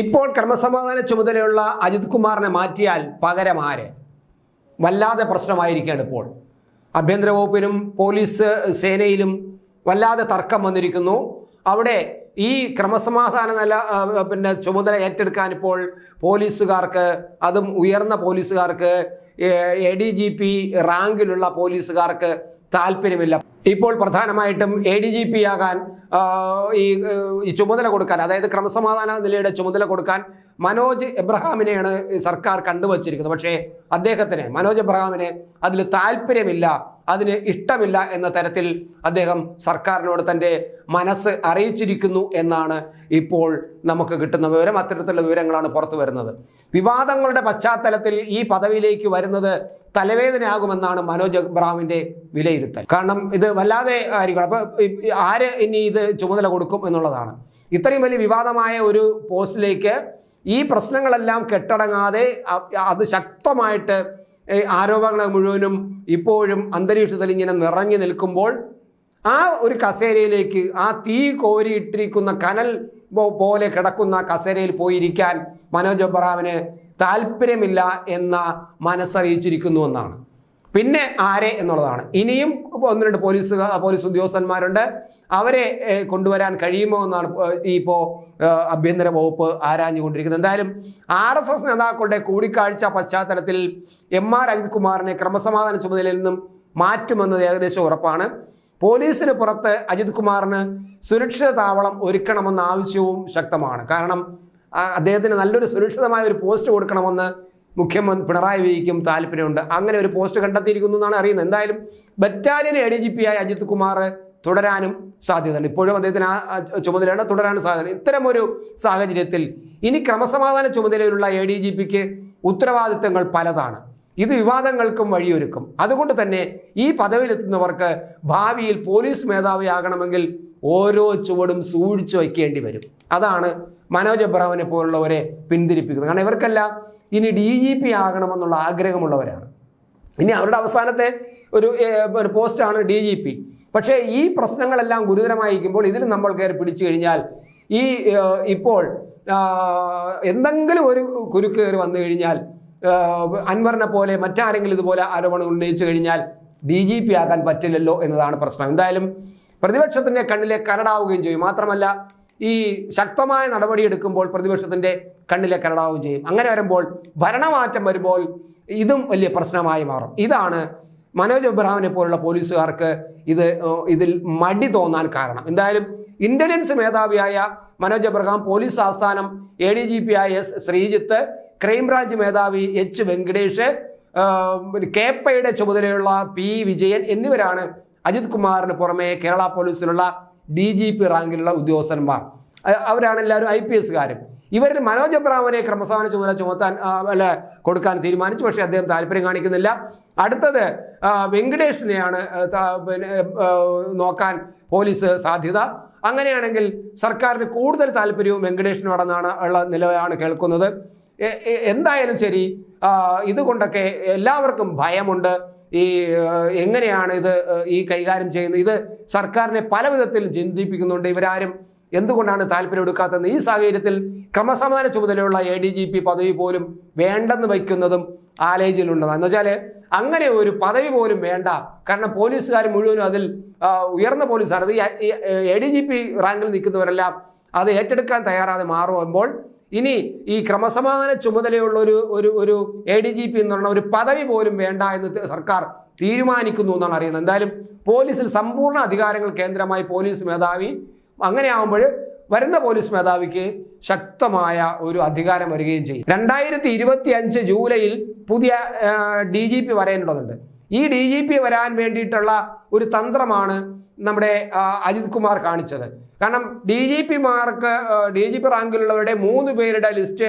ഇപ്പോൾ ക്രമസമാധാന ചുമതലയുള്ള അജിത് കുമാറിനെ മാറ്റിയാൽ പകരം ആര്? വല്ലാതെ പ്രശ്നമായിരിക്കുകയാണ് ഇപ്പോൾ. ആഭ്യന്തര വകുപ്പിനും പോലീസ് സേനയിലും വല്ലാതെ തർക്കം വന്നിരിക്കുന്നു. അവിടെ ഈ ക്രമസമാധാന നില പിന്നെ ചുമതല ഏറ്റെടുക്കാൻ ഇപ്പോൾ പോലീസുകാർക്ക് അതും ഉയർന്ന പോലീസുകാർക്ക് എ ഡി ജി പി റാങ്കിലുള്ള പോലീസുകാർക്ക് താല്പര്യമില്ല. ഇപ്പോൾ പ്രധാനമായിട്ടും എ ഡി ജി പി ആകാൻ ഈ ചുമതല കൊടുക്കാൻ അതായത് ക്രമസമാധാന നിലയുടെ ചുമതല കൊടുക്കാൻ മനോജ് എബ്രഹാമിനെയാണ് സർക്കാർ കണ്ടുവച്ചിരിക്കുന്നത്. പക്ഷേ അദ്ദേഹത്തിന് മനോജ് എബ്രഹാമിന് അതിൽ താല്പര്യമില്ല. അതിന് ഇഷ്ടമില്ല എന്ന തരത്തിൽ അദ്ദേഹം സർക്കാരിനോട് തന്റെ മനസ്സ് അറിയിച്ചിരിക്കുന്നു എന്നാണ് ഇപ്പോൾ നമുക്ക് കിട്ടുന്ന വിവരം. അത്തരത്തിലുള്ള വിവരങ്ങളാണ് പുറത്തു വരുന്നത്. വിവാദങ്ങളുടെ പശ്ചാത്തലത്തിൽ ഈ പദവിയിലേക്ക് വരുന്നത് തലവേദനയാകുമെന്നാണ് മനോജ് എബ്രഹാമിന്റെ വിലയിരുത്തൽ. കാരണം ഇത് വല്ലാതെ ആയിരിക്കണം. അപ്പൊ ആര് ഇനി ഇത് ചുമതല കൊടുക്കും എന്നുള്ളതാണ്. ഇത്രയും വലിയ വിവാദമായ ഒരു പോസ്റ്റിലേക്ക് ഈ പ്രശ്നങ്ങളെല്ലാം കെട്ടടങ്ങാതെ അത് ശക്തമായിട്ട് ആരോപണങ്ങൾ മുഴുവനും ഇപ്പോഴും അന്തരീക്ഷത്തിൽ ഇങ്ങനെ നിറഞ്ഞു നിൽക്കുമ്പോൾ ആ ഒരു കസേരയിലേക്ക് ആ തീ കോരിയിട്ടിരിക്കുന്ന കനൽ പോലെ കിടക്കുന്ന കസേരയിൽ പോയിരിക്കാൻ മനോജ് എബ്രഹാമിന് താല്പര്യമില്ല എന്ന മനസ്സറിയിച്ചിരിക്കുന്നു എന്നാണ്. പിന്നെ ആരെ എന്നുള്ളതാണ്. ഇനിയും ഒന്ന് രണ്ട് പോലീസ് പോലീസ് ഉദ്യോഗസ്ഥന്മാരുണ്ട്. അവരെ കൊണ്ടുവരാൻ കഴിയുമോ എന്നാണ് ഇപ്പോൾ ആഭ്യന്തര വകുപ്പ് ആരാഞ്ഞുകൊണ്ടിരിക്കുന്നത്. എന്തായാലും ആർ എസ് എസ് നേതാക്കളുടെ കൂടിക്കാഴ്ച പശ്ചാത്തലത്തിൽ എം ആർ അജിത് കുമാറിനെ ക്രമസമാധാന ചുമതലയിൽ നിന്നും മാറ്റുമെന്നത് ഏകദേശം ഉറപ്പാണ്. പോലീസിന് പുറത്ത് അജിത് കുമാറിന് സുരക്ഷിത താവളം ഒരുക്കണമെന്ന ആവശ്യവും ശക്തമാണ്. കാരണം അദ്ദേഹത്തിന് നല്ലൊരു സുരക്ഷിതമായ ഒരു പോസ്റ്റ് കൊടുക്കണമെന്ന് മുഖ്യമന്ത്രി പിണറായി വിജയ്ക്കും താല്പര്യമുണ്ട്. അങ്ങനെ ഒരു പോസ്റ്റ് കണ്ടെത്തിയിരിക്കുന്നു എന്നാണ് അറിയുന്നത്. എന്തായാലും battalion A D G P ആയ അജിത് കുമാർ തുടരാനും സാധ്യതയുണ്ട്. ഇപ്പോഴും അദ്ദേഹത്തിന് ആ ചുമതലയാണ് തുടരാനും സാധ്യത ഇത്തരം ഒരു സാഹചര്യത്തിൽ ഇനി ക്രമസമാധാന ചുമതലയിലുള്ള എ ഡി ജി പിക്ക് ഉത്തരവാദിത്തങ്ങൾ പലതാണ്. ഇത് വിവാദങ്ങൾക്കും വഴിയൊരുക്കും. അതുകൊണ്ട് തന്നെ ഈ പദവിയിലെത്തുന്നവർക്ക് ഭാവിയിൽ പോലീസ് മേധാവിയാകണമെങ്കിൽ ഓരോ ചുവടും സൂക്ഷിച്ചു വയ്ക്കേണ്ടി വരും. അതാണ് മനോജ് എബ്രഹാമിനെ പോലുള്ളവരെ പിന്തിരിപ്പിക്കുന്നത്. കാരണം ഇവർക്കെല്ലാം ഇനി ഡി ജി പി ആകണമെന്നുള്ള ആഗ്രഹമുള്ളവരാണ്. ഇനി അവരുടെ അവസാനത്തെ ഒരു ഒരു പോസ്റ്റാണ് ഡി ജി പി പക്ഷേ ഈ പ്രശ്നങ്ങളെല്ലാം ഗുരുതരമായിരിക്കുമ്പോൾ ഇതിൽ നമ്മൾ കയറി പിടിച്ചു കഴിഞ്ഞാൽ ഈ ഇപ്പോൾ എന്തെങ്കിലും ഒരു കുരുക്ക് കയറി വന്നു കഴിഞ്ഞാൽ അൻവറിനെ പോലെ മറ്റാരെങ്കിലും ഇതുപോലെ ആരോപണം ഉന്നയിച്ചു കഴിഞ്ഞാൽ ഡി ജി പി ആകാൻ പറ്റില്ലല്ലോ എന്നതാണ് പ്രശ്നം. എന്തായാലും പ്രതിപക്ഷത്തിന്റെ കണ്ണിലെ കരടാവുകയും ചെയ്യും. മാത്രമല്ല ഈ ശക്തമായ നടപടിയെടുക്കുമ്പോൾ പ്രതിപക്ഷത്തിന്റെ കണ്ണിലെ കരടാവുകയും ചെയ്യും. അങ്ങനെ വരുമ്പോൾ ഭരണമാറ്റം വരുമ്പോൾ ഇതും വലിയ പ്രശ്നമായി മാറും. ഇതാണ് മനോജ് എബ്രഹാമിനെ പോലുള്ള പോലീസുകാർക്ക് ഇത് ഇതിൽ മടി തോന്നാൻ കാരണം. എന്തായാലും ഇന്റലിജൻസ് മേധാവിയായ മനോജ് എബ്രഹാം പോലീസ് ആസ്ഥാനം എ ഡി ജി പി ആയ എസ് ശ്രീജിത്ത് ക്രൈംബ്രാഞ്ച് മേധാവി എച്ച് വെങ്കടേഷ് കേപ്പയുടെ ചുമതലയുള്ള പി വിജയൻ എന്നിവരാണ് അജിത് കുമാറിന് പുറമെ കേരള പോലീസിലുള്ള ഡി ജി പി റാങ്കിലുള്ള ഉദ്യോഗസ്ഥന്മാർ. അവരാണ് എല്ലാവരും ഐ പി എസ്കാരും ഇവരിൽ മനോജ് അബ്രാമനെ ക്രമസമാന ചുമതല ചുമത്താൻ അല്ല കൊടുക്കാൻ തീരുമാനിച്ചു. പക്ഷേ അദ്ദേഹം താല്പര്യം കാണിക്കുന്നില്ല. അടുത്തത് വെങ്കടേഷിനെയാണ് നോക്കാൻ പോലീസ് സാധ്യത. അങ്ങനെയാണെങ്കിൽ സർക്കാരിന് കൂടുതൽ താല്പര്യവും വെങ്കടേഷിനോടെന്നാണ് ഉള്ള നിലയാണ് കേൾക്കുന്നത്. എന്തായാലും ശരി ഇതുകൊണ്ടൊക്കെ എല്ലാവർക്കും ഭയമുണ്ട്. ഈ എങ്ങനെയാണ് ഇത് ഈ കൈകാര്യം ചെയ്യുന്നത്? ഇത് സർക്കാരിനെ പല വിധത്തിൽ ചിന്തിപ്പിക്കുന്നുണ്ട്. ഇവരാരും എന്തുകൊണ്ടാണ് താല്പര്യം എടുക്കാത്തതെന്ന് ഈ സാഹചര്യത്തിൽ ക്രമസമാന ചുമതലയുള്ള എ ഡി ജി പി പദവി പോലും വേണ്ടെന്ന് വയ്ക്കുന്നതും ആലോചനയിലുണ്ടെന്ന് എന്ന് വെച്ചാൽ അങ്ങനെ ഒരു പദവി പോലും വേണ്ട. കാരണം പോലീസുകാർ മുഴുവനും അതിൽ ഉയർന്ന പോലീസാണ്. അത് എ ഡി ജി പി റാങ്കിൽ നിൽക്കുന്നവരെല്ലാം അത് ഏറ്റെടുക്കാൻ തയ്യാറാതെ മാറുമ്പോൾ ഇനി ഈ ക്രമസമാധാന ചുമതലയുള്ള ഒരു ഒരു ഒരു എ ഡി ജി പി എന്ന് പറഞ്ഞ ഒരു പദവി പോലും വേണ്ട എന്ന് സർക്കാർ തീരുമാനിക്കുന്നു എന്നാണ് അറിയുന്നത്. എന്തായാലും പോലീസിൽ സമ്പൂർണ അധികാരങ്ങൾ കേന്ദ്രമായി പോലീസ് മേധാവി അങ്ങനെയാകുമ്പോൾ വരുന്ന പോലീസ് മേധാവിക്ക് ശക്തമായ ഒരു അധികാരം വരികയും ചെയ്യും. രണ്ടായിരത്തി ഇരുപത്തി അഞ്ച് ജൂലൈയിൽ പുതിയ ഡി ജി പി വരേണ്ടതുണ്ട്. ഈ ഡി ജി പി വരാൻ വേണ്ടിയിട്ടുള്ള ഒരു തന്ത്രമാണ് നമ്മുടെ അജിത് കുമാർ കാണിച്ചത്. കാരണം ഡി ജി പിമാർക്ക് ഡി ജി പി റാങ്കിലുള്ളവരുടെ മൂന്ന് പേരുടെ ലിസ്റ്റ്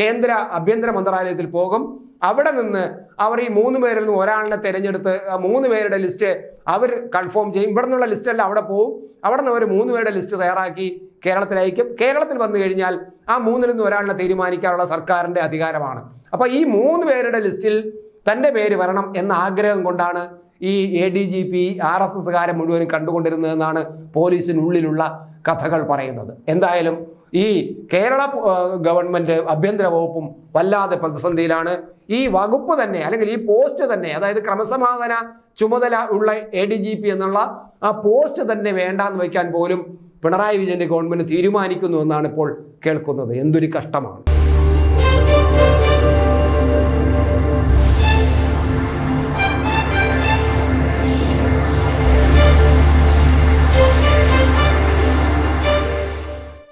കേന്ദ്ര ആഭ്യന്തര മന്ത്രാലയത്തിൽ പോകും. അവിടെ നിന്ന് അവർ ഈ മൂന്ന് പേരിൽ നിന്ന് ഒരാളിനെ തിരഞ്ഞെടുത്ത് മൂന്ന് പേരുടെ ലിസ്റ്റ് അവർ കൺഫേം ചെയ്യും. ഇവിടെ നിന്നുള്ള ലിസ്റ്റ് എല്ലാം അവിടെ പോകും അവിടെ നിന്ന് അവർ മൂന്ന് പേരുടെ ലിസ്റ്റ് തയ്യാറാക്കി കേരളത്തിൽ അയക്കും. കേരളത്തിൽ വന്നു കഴിഞ്ഞാൽ ആ മൂന്നിൽ നിന്ന് ഒരാളിനെ തീരുമാനിക്കാനുള്ള സർക്കാരിന്റെ അധികാരമാണ്. അപ്പോൾ ഈ മൂന്ന് പേരുടെ ലിസ്റ്റിൽ തന്റെ പേര് വരണം എന്ന ആഗ്രഹം കൊണ്ടാണ് ഈ A D G P R S എസ്സുകാരെ മുഴുവനും കണ്ടുകൊണ്ടിരുന്നതെന്നാണ് പോലീസിനുള്ളിലുള്ള കഥകൾ പറയുന്നത്. എന്തായാലും ഈ കേരള ഗവൺമെന്റ് ആഭ്യന്തര വകുപ്പും വല്ലാതെ പ്രതിസന്ധിയിലാണ്. ഈ വകുപ്പ് തന്നെ അല്ലെങ്കിൽ ഈ പോസ്റ്റ് തന്നെ അതായത് ക്രമസമാധാന ചുമതല ഉള്ള എ ഡി ജി പി എന്നുള്ള ആ പോസ്റ്റ് തന്നെ വേണ്ടാന്ന് വയ്ക്കാൻ പോലും പിണറായി വിജയന്റെ ഗവൺമെന്റ് തീരുമാനിക്കുന്നു എന്നാണ് ഇപ്പോൾ കേൾക്കുന്നത്. എന്തൊരു കഷ്ടമാണ്.